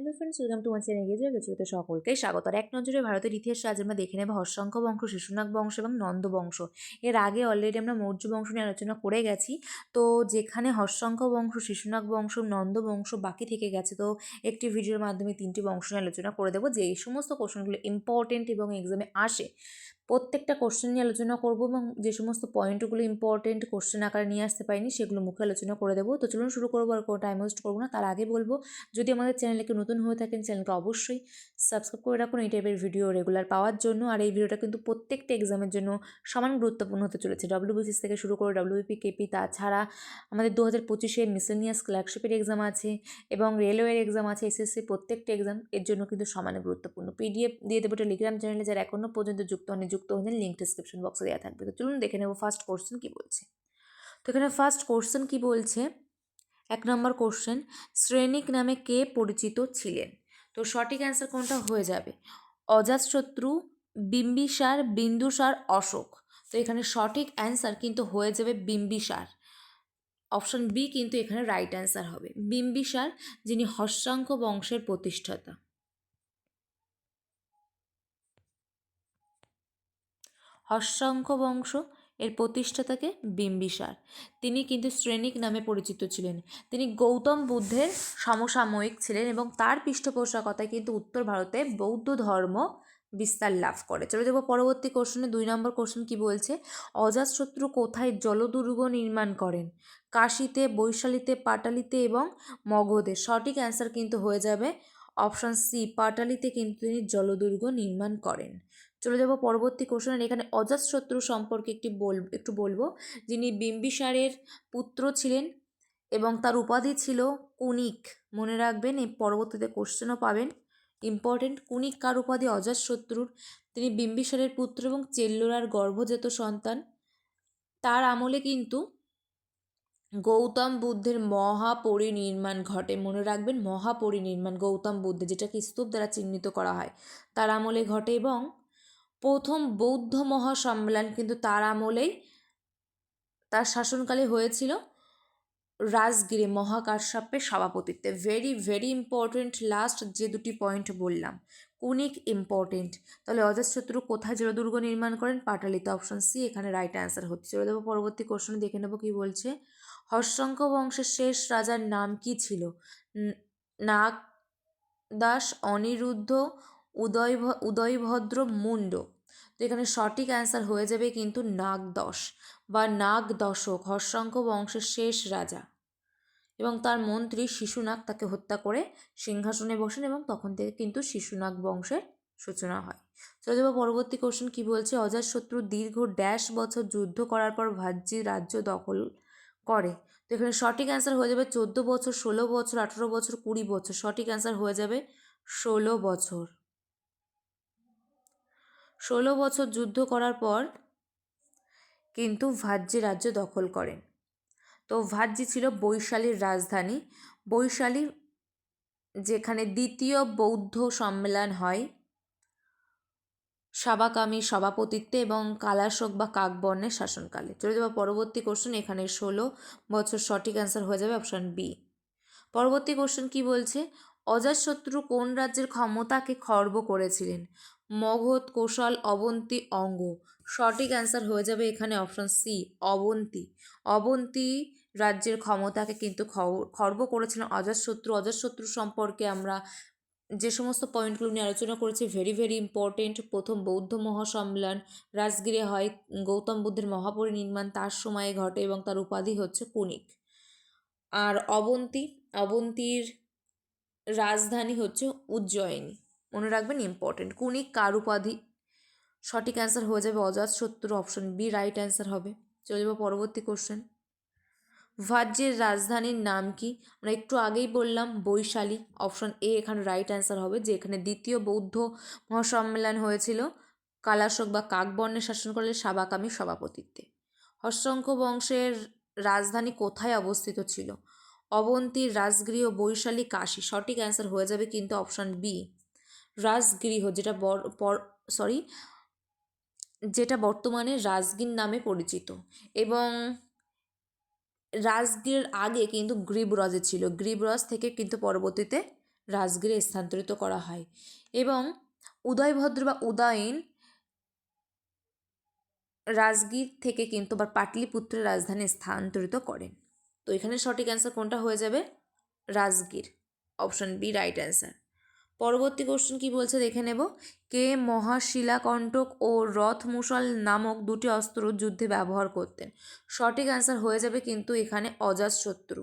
Hello friends welcome to my channel গেজুয়াল গেজুয়াতে সকলকে স্বাগত। আর এক নজরে ভারতের ইতিহাসে আজ আমরা দেখে নেব হর্ষঙ্ক বংশ, শিশুনাগ বংশ এবং নন্দ বংশ। এর আগে অলরেডি আমরা মৌর্য বংশ নিয়ে আলোচনা করে গেছি। তো যেখানে হর্ষঙ্ক বংশ, শিশুনাগ বংশ, নন্দ বংশ বাকি থেকে গেছে, তো একটি ভিডিওর মাধ্যমে তিনটি বংশ নিয়ে আলোচনা করে দেবো। যে এই সমস্ত কোশ্চেনগুলো ইম্পর্টেন্ট এবং এক্সামে আসে। প্রত্যেকটা কোশ্চেন নিয়ে আলোচনা করব এবং যে সমস্ত পয়েন্টগুলো ইম্পর্টেন্ট কোশ্চেন আকারে নিয়ে আসতে পারিনি, সেগুলো মুখে আলোচনা করে দেবো। তো চলুন শুরু করব আর কোনো টাইম ওয়েস্ট করব না। তার আগে বলব, যদি আমাদের চ্যানেলে কেউ নতুন হয়ে থাকেন চ্যানেলকে অবশ্যই সাবস্ক্রাইব করে রাখুন। এই টাইপের ভিডিও রেগুলার পাওয়ার জন্য। আর এই ভিডিওটা কিন্তু প্রত্যেকটা এক্সামের জন্য সমান গুরুত্বপূর্ণ হতে চলেছে। ডব্লিউবিসিএস থেকে শুরু করে ডব্লিউপি কেপি তাছাড়া আমাদের দু হাজার পঁচিশে মিসেলিনিয়াস ক্লার্কশিপের এক্সাম আছে এবং রেলওয়ের এক্সাম আছে এসএসসি প্রত্যেকটা এক্সাম এর জন্য কিন্তু সমানে গুরুত্বপূর্ণ। পিডিএফ দিয়ে দেবো টেলিগ্রাম চ্যানেলে যারা এখনও পর্যন্ত যুক্ত হয়নি যুক্ত হয়েছেন লিঙ্ক ডিসক্রিপশন বক্সে দেওয়া থাকবে। তো চলুন দেখে নেব ফার্স্ট কোশ্চেন কী বলছে। তো এখানে ফার্স্ট কোশ্চেন কী বলছে? এক নম্বর কোশ্চেন শ্রেণিক নামে কে পরিচিত ছিলেন? তো সঠিক অ্যান্সার কোনটা হয়ে যাবে? অজাতশত্রু বিম্বিসার, বিন্দুসার, অশোক। তো এখানে সঠিক অ্যান্সার কিন্তু হয়ে যাবে বিম্বিসার। অপশন বি কিন্তু এখানে রাইট অ্যান্সার হবে। বিম্বিসার, যিনি হর্ষাঙ্ক বংশের প্রতিষ্ঠাতা। হর্ষাঙ্ক বংশ এর প্রতিষ্ঠাতাকে বিম্বিসার। তিনি কিন্তু শ্রেণিক নামে পরিচিত ছিলেন। তিনি গৌতম বুদ্ধের সমসাময়িক ছিলেন এবং তার পৃষ্ঠপোষকতায় কিন্তু উত্তর ভারতে বৌদ্ধ ধর্ম বিস্তার লাভ করে। চলে যাব পরবর্তী কোশ্চেনে দুই নম্বর কোশ্চেন কি বলছে? অজাতশত্রু কোথায় জলদুর্গ নির্মাণ করেন? কাশিতে, বৈশালীতে, পাটালিতে এবং মগধে? সঠিক অ্যান্সার কিন্তু হয়ে যাবে অপশান সি পাটালিতে কিন্তু তিনি জলদুর্গ নির্মাণ করেন। চলে যাব পরবর্তী কোশ্চেন এখানে অজাতশত্রু সম্পর্কে একটি বল, একটু বলব। যিনি বিম্বিসারের পুত্র ছিলেন এবং তার উপাধি ছিল কুনিক। মনে রাখবেন, এই পরবর্তীতে কোশ্চেনও পাবেন। ইম্পর্টেন্ট কুনিক কার উপাধি? অজাতশত্রুর তিনি বিম্বিসারের পুত্র এবং চেল্লোরার গর্ভজাত সন্তান। তার আমলে কিন্তু গৌতম বুদ্ধের মহাপরিনির্মাণ ঘটে। মনে রাখবেন, মহাপরিনির্মাণ, গৌতম বুদ্ধের, যেটাকে স্তূপ দ্বারা চিহ্নিত করা হয়। তার আমলে ঘটে এবং প্রথম বৌদ্ধ মহাসম্মেলন কিন্তু তার আমলেই তার শাসনকালে হয়েছিল। রাজগিরে মহাকাশ্যপের সভাপতিত্বে। ভেরি ভেরি ইম্পর্টেন্ট লাস্ট যে দুটি পয়েন্ট বললাম। কুনিক ইম্পর্টেন্ট তাহলে অজাতশত্রু কোথায় জলদুর্গ নির্মাণ করেন? পাটালিতে অপশন সি এখানে রাইট অ্যান্সার হচ্ছে। চলে দেবো পরবর্তী কোশ্চেনে দেখে নেব কী বলছে। হর্ষঙ্ক বংশের শেষ রাজার নাম কি ছিল? নাগ দাস, অনিরুদ্ধ উদয় উদয়ভদ্র মুন্ড। তো এখানে সঠিক অ্যান্সার হয়ে যাবে কিন্তু নাগদশ বা নাগ দশক হর্ষঙ্ক বংশের শেষ রাজা। এবং তার মন্ত্রী শিশুনাগ তাকে হত্যা করে সিংহাসনে বসেন এবং তখন থেকে কিন্তু শিশুনাগ বংশের সূচনা হয়। চলে যাব পরবর্তী কোশ্চেন কি বলছে? অজাতশত্রু দীর্ঘ ড্যাশ বছর যুদ্ধ করার পর ভাজ্যি রাজ্য দখল করে। তো এখানে সঠিক অ্যান্সার হয়ে যাবে চোদ্দ বছর, ষোলো বছর, আঠেরো বছর, কুড়ি বছর। সঠিক অ্যান্সার হয়ে যাবে ষোলো বছর। ষোলো বছর যুদ্ধ করার পর কিন্তু ভাজ্যি রাজ্য দখল করেন তো ভাজ্যি ছিল বৈশালীর রাজধানী। বৈশালী যেখানে দ্বিতীয় বৌদ্ধ সম্মেলন হয়। সাবাকামী সভাপতিত্বে এবং কালাশোক বা কাকবর্ণের শাসনকালে। চলে যাব পরবর্তী কোশ্চেন এখানে ষোলো বছর সঠিক অ্যান্সার হয়ে যাবে অপশান বি পরবর্তী কোশ্চেন কি বলছে? অজাতশত্রু কোন রাজ্যের ক্ষমতাকে খর্ব করেছিলেন? মগধ, কোশল, অবন্তী, অঙ্গ। সঠিক অ্যান্সার হয়ে যাবে এখানে অপশন সি অবন্তী। অবন্তী রাজ্যের ক্ষমতাকে কিন্তু খর্ব করেছিলেন অজাতশত্রু অজাতশত্রু সম্পর্কে আমরা যে সমস্ত পয়েন্টগুলো নিয়ে আলোচনা করেছি ভেরি ভেরি ইম্পর্টেন্ট প্রথম বৌদ্ধ মহাসম্মেলন, রাজগিরে হয়, গৌতম বুদ্ধের মহাপরিনির্মাণ তার সময়ে ঘটে এবং তার উপাধি হচ্ছে কুনিক। আর অবন্তী, অবন্তীর রাজধানী হচ্ছে উজ্জয়িনী। মনে রাখবেন ইম্পর্টেন্ট কুনিক কার উপাধি? সঠিক অ্যান্সার হয়ে যাবে অজাত শত্রু অপশন বি রাইট অ্যান্সার হবে। চলে যাব পরবর্তী কোশ্চেন ভাজ্যের রাজধানীর নাম কি? আমরা একটু আগেই বললাম বৈশালী। অপশন এ এখানে রাইট অ্যান্সার হবে, যে এখানে দ্বিতীয় বৌদ্ধ মহাসম্মেলন হয়েছিল। কালাশক বা কাকবর্ণের শাসন করলে সাবাকামী সভাপতিত্বে। হর্ষঙ্ক বংশের রাজধানী কোথায় অবস্থিত ছিল? অবন্তীর রাজগৃহ বৈশালী কাশী। সঠিক অ্যান্সার হয়ে যাবে কিন্তু অপশান বি। রাজগৃহ, যেটা সরি, যেটা বর্তমানে রাজগির নামে পরিচিত। এবং রাজগীর আগে কিন্তু গ্রীবরাজে ছিল। গ্রীবরাজ থেকে কিন্তু পরবর্তীতে রাজগিরে স্থানান্তরিত করা হয়। এবং উদয়ভদ্র বা উদয়ন রাজগীর থেকে কিন্তু আবার পাটলিপুত্রের রাজধানী স্থানান্তরিত করেন। তো এখানে সঠিক অ্যান্সার কোনটা হয়ে যাবে? Rajgir. Option B right answer পরবর্তী কোশ্চেন কি বলছে দেখে নেব। কে মহাশিলাকণ্টক ও রথ মুসল নামক দুটি অস্ত্র যুদ্ধে ব্যবহার করতেন? সঠিক অ্যান্সার হয়ে যাবে কিন্তু এখানে অজাতশত্রু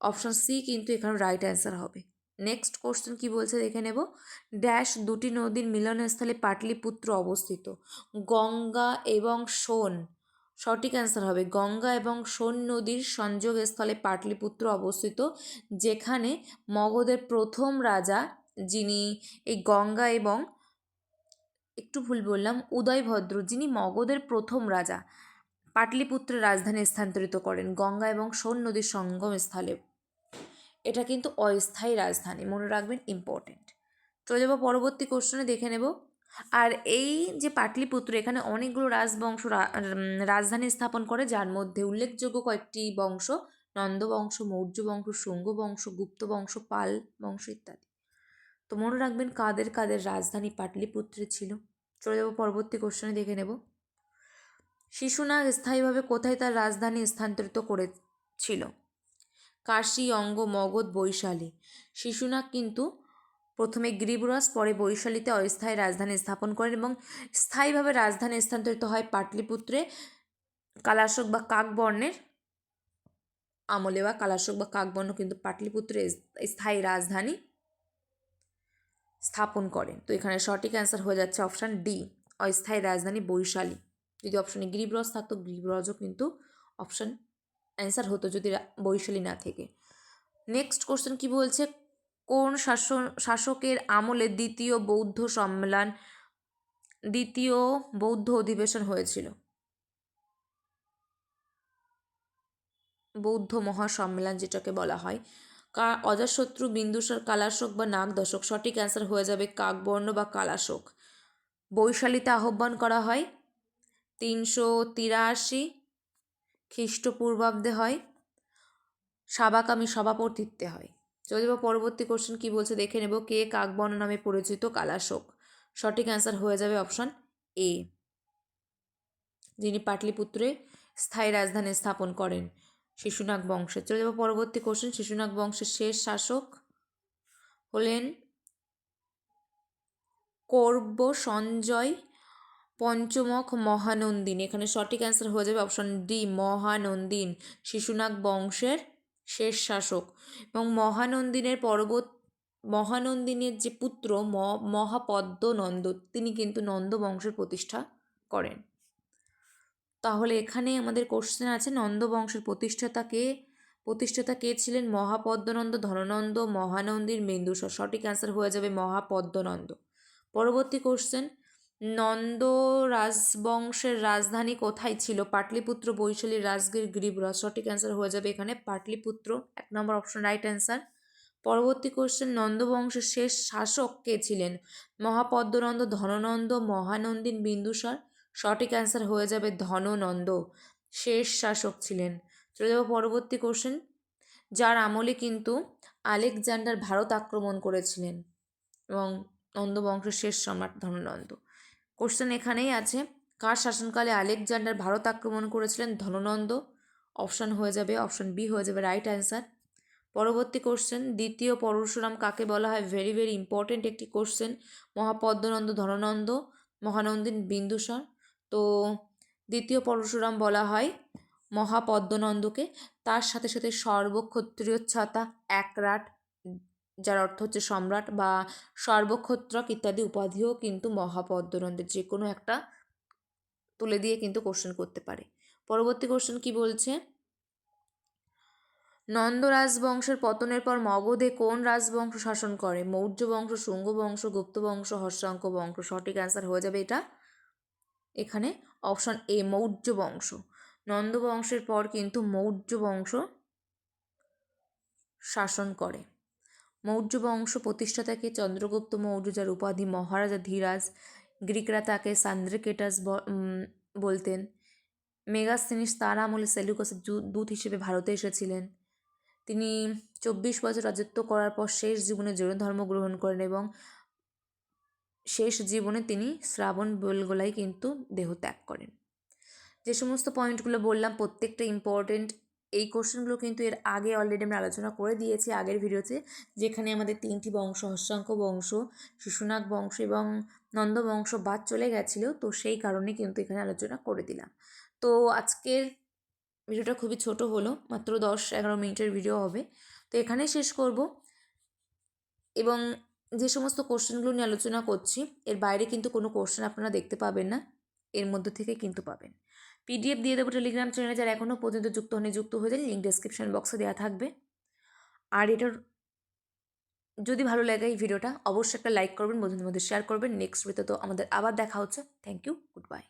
অপশন সি কিন্তু এখানে রাইট অ্যান্সার হবে। নেক্সট কোশ্চেন কি বলছে দেখে নেব। ড্যাশ দুটি নদীর মিলনস্থলে পাটলিপুত্র অবস্থিত। গঙ্গা এবং সোন সঠিক অ্যান্সার হবে। গঙ্গা এবং সোন নদীর সংযোগস্থলে পাটলিপুত্র অবস্থিত, যেখানে মগধের প্রথম রাজা যিনি এই গঙ্গা এবং একটু ভুল বললাম, উদয়ভদ্র, যিনি মগধের প্রথম রাজা, পাটলিপুত্রের রাজধানী স্থানান্তরিত করেন গঙ্গা এবং সোন নদীর সঙ্গম স্থলে এটা কিন্তু অস্থায়ী রাজধানী, মনে রাখবেন ইম্পর্টেন্ট চলে যাব পরবর্তী কোশ্চনে দেখে নেব। আর এই যে পাটলিপুত্র, এখানে অনেকগুলো রাজবংশ রাজধানী স্থাপন করে, যার মধ্যে উল্লেখযোগ্য কয়েকটি বংশ, নন্দবংশ মৌর্য বংশ শুঙ্গ বংশ গুপ্ত বংশ পাল বংশ ইত্যাদি। তো মনে রাখবেন কাদের কাদের রাজধানী পাটলিপুত্রে ছিল। চলে যাব পরবর্তী কোশ্চেনে দেখে নেব। শিশুনাগ স্থায়ীভাবে কোথায় তার রাজধানী স্থানান্তরিত করেছিল কাশী, অঙ্গ, মগধ, বৈশালী। শিশুনাগ কিন্তু প্রথমে গিরিবরাজ পরে বৈশালীতে অস্থায়ী রাজধানী স্থাপন করেন এবং স্থায়ীভাবে রাজধানী স্থানান্তরিত হয় পাটলিপুত্রে। কালাশক বা কাকবর্ণের আমলে বা কালাশক বা কাকবর্ণ কিন্তু পাটলিপুত্রে স্থায়ী রাজধানী স্থাপন করেন। তো এখানে সঠিক অ্যান্সার হয়ে যাচ্ছে অপশান ডি অস্থায়ী রাজধানী বৈশালী। যদি অপশানে গিরিব্রজ থাকতো, গিরিব্রজও কিন্তু অপশান অ্যান্সার হতো যদি বৈশালী না থেকে। নেক্সট কোশ্চেন কি বলছে? কোন শাসকের আমলে দ্বিতীয় বৌদ্ধ সম্মেলন, দ্বিতীয় বৌদ্ধ অধিবেশন হয়েছিল? বৌদ্ধ মহাসম্মেলন যেটাকে বলা হয়। কা, অজাশত্রু, বিন্দুসার, কালাশোক বা নাগদশক, সঠিক অ্যান্সার হয়ে যাবে কাকবর্ণ বা কালাশোক। বৈশালীতে আহ্বান করা হয়, তিনশো তিরাশি খ্রিস্টপূর্বাব্দে হয়, সাবাকামী সভাপতিত্বে হয়। চলে যাব পরবর্তী কোশ্চেন কী বলছে দেখে নেব। কে কাকবর্ণ নামে পরিচিত? কালাশোক। সঠিক অ্যান্সার হয়ে যাবে অপশান এ যিনি পাটলিপুত্রে স্থায়ী রাজধানী স্থাপন করেন, শিশুনাগ বংশে চলে যাব পরবর্তী কোশ্চেন শিশুনাগ বংশের শেষ শাসক হলেন কর্ব সঞ্জয় পঞ্চমক মহানন্দিন। এখানে সঠিক অ্যান্সার হয়ে যাবে অপশন ডি মহানন্দিন। শিশুনাগ বংশের শেষ শাসক এবং মহানন্দিনের পর্বত, মহানন্দিনের যে পুত্র মহাপদ্ম নন্দ তিনি কিন্তু নন্দ বংশের প্রতিষ্ঠা করেন। তাহলে এখানে আমাদের কোশ্চেন আছে, নন্দ বংশের প্রতিষ্ঠাতা কে? প্রতিষ্ঠাতা কে ছিলেন? মহাপদ্মনন্দ, ধননন্দ, মহানন্দীর মেন্দুসর সঠিক অ্যান্সার হয়ে যাবে মহাপদ্মনন্দ। পরবর্তী কোশ্চেন নন্দ রাজবংশের রাজধানী কোথায় ছিল? পাটলিপুত্র, বৈশালী, রাজগীর গিরিবরাজ সঠিক অ্যান্সার হয়ে যাবে এখানে পাটলিপুত্র। এক নম্বর অপশন রাইট অ্যান্সার পরবর্তী কোশ্চেন নন্দবংশের শেষ শাসক কে ছিলেন? মহাপদ্মনন্দ, ধননন্দ, মহানন্দিন বিন্দুসার। সঠিক অ্যান্সার হয়ে যাবে ধননন্দ। শেষ শাসক ছিলেন। চলে যাব পরবর্তী কোশ্চেন যার আমলে কিন্তু আলেকজান্ডার ভারত আক্রমণ করেছিলেন এবং নন্দ বংশের শেষ সম্রাট ধননন্দ। কোশ্চেন এখানেই আছে। কার শাসনকালে আলেকজান্ডার ভারত আক্রমণ করেছিলেন? ধননন্দ। অপশান হয়ে যাবে অপশান বি হয়ে যাবে রাইট অ্যান্সার পরবর্তী কোশ্চেন দ্বিতীয় পরশুরাম কাকে বলা হয়? ভেরি ভেরি ইম্পর্টেন্ট একটি কোশ্চেন মহাপদ্মনন্দ, ধননন্দ, মহানন্দিন বিন্দুসার। তো দ্বিতীয় পরশুরাম বলা হয় মহাপদ্মনন্দকে। তার সাথে সাথে সর্বক্ষত্রিয় ছাতা একরাট যার অর্থ হচ্ছে সম্রাট বা সর্বক্ষত্রক ইত্যাদি উপাধিও কিন্তু মহাপদ্মনন্দের যে কোনো একটা তুলে দিয়ে কিন্তু কোশ্চেন করতে পারে। পরবর্তী কোশ্চেন কি বলছে? নন্দ রাজবংশের পতনের পর মগধে কোন রাজবংশ শাসন করে? মৌর্য বংশ, শুঙ্গ বংশ, গুপ্ত বংশ, হর্ষাঙ্ক বংশ? সঠিক অ্যান্সার হয়ে যাবে এটা। এখানে অপশন এ মৌর্য বংশ। নন্দ বংশের পর কিন্তু মৌর্য বংশ শাসন করে। মৌর্য বংশ প্রতিষ্ঠাতাকে চন্দ্রগুপ্ত মৌর্য যার উপাধি মহারাজা ধীরাজ, গ্রিকরা তাকে সান্দ্রিকেটাস বলতেন। মেগাস্তিনিস তার আমলে সেলুকাসের দূত হিসেবে ভারতে এসেছিলেন। তিনি চব্বিশ বছর রাজত্ব করার পর শেষ জীবনে জৈন ধর্ম গ্রহণ করেন এবং শেষ জীবনে তিনি শ্রাবণ বেলগোলায় কিন্তু দেহ ত্যাগ করেন। যে সমস্ত পয়েন্টগুলো বললাম, প্রত্যেকটা ইম্পর্টেন্ট এই কোশ্চেনগুলো কিন্তু এর আগে অলরেডি আমরা আলোচনা করে দিয়েছি আগের ভিডিওতে, যেখানে আমাদের তিনটি বংশ হর্ষাঙ্ক বংশ, শিশুনাগ বংশ এবং নন্দ বংশ বাদ চলে গেছিল, তো সেই কারণে কিন্তু এখানে আলোচনা করে দিলাম। তো আজকের ভিডিওটা খুবই ছোট হলো, মাত্র দশ এগারো মিনিটের ভিডিও হবে। তো এখানেই শেষ করব। এবং যে সমস্ত কোশ্চেনগুলো নিয়ে আলোচনা করছি, এর বাইরে কিন্তু কোনো কোশ্চেন আপনারা দেখতে পাবেন না, এর মধ্যে থেকে কিন্তু পাবেন। পিডিএফ দিয়ে দেবো টেলিগ্রাম চ্যানেলে যারা এখনও পর্যন্ত যুক্ত হয়নি যুক্ত হয়ে যান লিঙ্ক ডেসক্রিপশন বক্সে দেওয়া থাকবে। আর এটার যদি ভালো লাগে এই ভিডিওটা অবশ্যই একটা লাইক করবেন, বন্ধুদের মধ্যে শেয়ার করবেন। নেক্সট ভিডিওতে তো আমাদের আবার দেখা হচ্ছে। Thank you good bye